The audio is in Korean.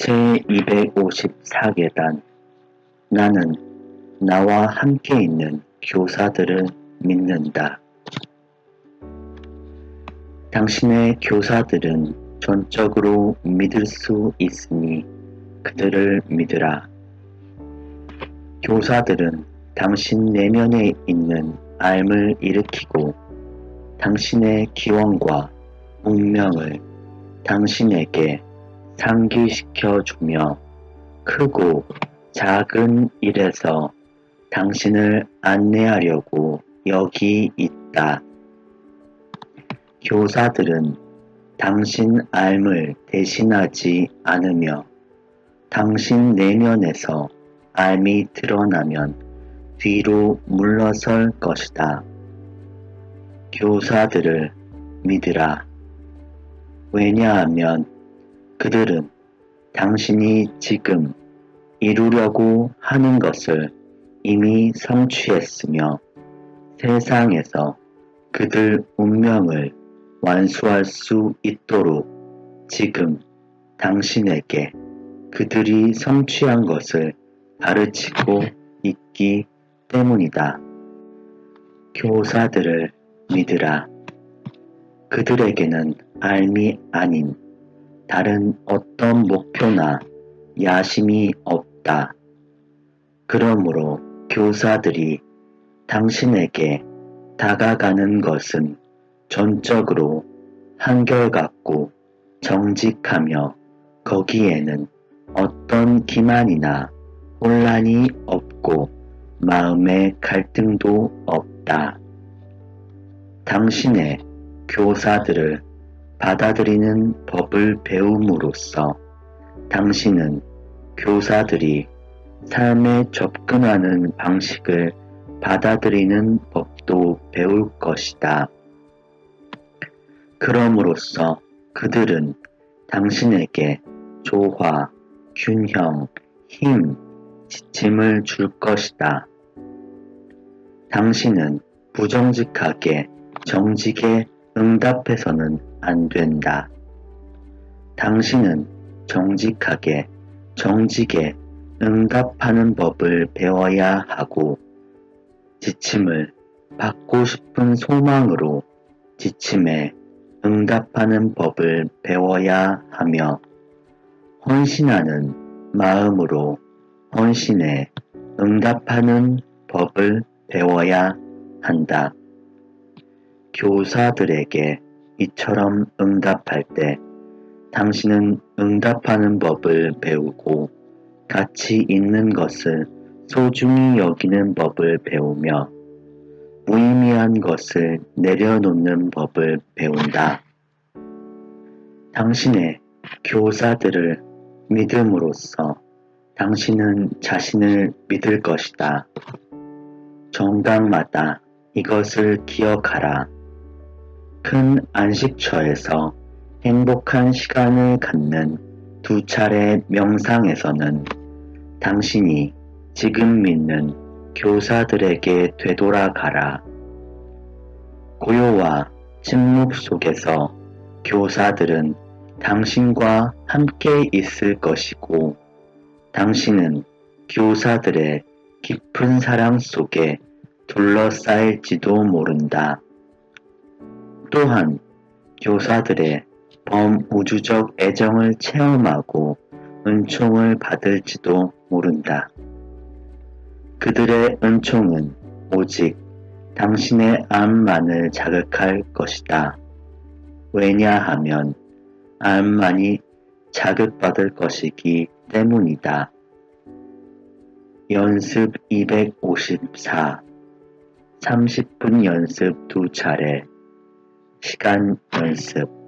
제254계단 나는 나와 함께 있는 교사들을 믿는다. 당신의 교사들은 전적으로 믿을 수 있으니 그들을 믿으라. 교사들은 당신 내면에 있는 알을 일으키고 당신의 기원과 운명을 당신에게 상기시켜 주며 크고 작은 일에서 당신을 안내하려고 여기 있다. 교사들은 당신 알을 대신하지 않으며 당신 내면에서 알이 드러나면 뒤로 물러설 것이다. 교사들을 믿으라. 왜냐하면 그들은 당신이 지금 이루려고 하는 것을 이미 성취했으며 세상에서 그들 운명을 완수할 수 있도록 지금 당신에게 그들이 성취한 것을 가르치고 있기 때문이다. 교사들을 믿으라. 그들에게는 알미 아닌 다른 어떤 목표나 야심이 없다. 그러므로 교사들이 당신에게 다가가는 것은 전적으로 한결같고 정직하며 거기에는 어떤 기만이나 혼란이 없고 마음의 갈등도 없다. 당신의 교사들을 받아들이는 법을 배움으로써 당신은 교사들이 삶에 접근하는 방식을 받아들이는 법도 배울 것이다. 그럼으로써 그들은 당신에게 조화, 균형, 힘, 지침을 줄 것이다. 당신은 부정직하게 정직에 응답해서는 안 된다. 당신은 정직하게 정직에 응답하는 법을 배워야 하고 지침을 받고 싶은 소망으로 지침에 응답하는 법을 배워야 하며 헌신하는 마음으로 헌신에 응답하는 법을 배워야 한다. 교사들에게 이처럼 응답할 때 당신은 응답하는 법을 배우고 가치 있는 것을 소중히 여기는 법을 배우며 무의미한 것을 내려놓는 법을 배운다. 당신의 교사들을 믿음으로써 당신은 자신을 믿을 것이다. 정당마다 이것을 기억하라. 큰 안식처에서 행복한 시간을 갖는 두 차례 명상에서는 당신이 지금 믿는 교사들에게 되돌아가라. 고요와 침묵 속에서 교사들은 당신과 함께 있을 것이고 당신은 교사들의 깊은 사랑 속에 둘러싸일지도 모른다. 또한 교사들의 범우주적 애정을 체험하고 은총을 받을지도 모른다. 그들의 은총은 오직 당신의 암만을 자극할 것이다. 왜냐하면 암만이 자극받을 것이기 때문이다. 연습 254 30분 연습 두 차례 시간 연습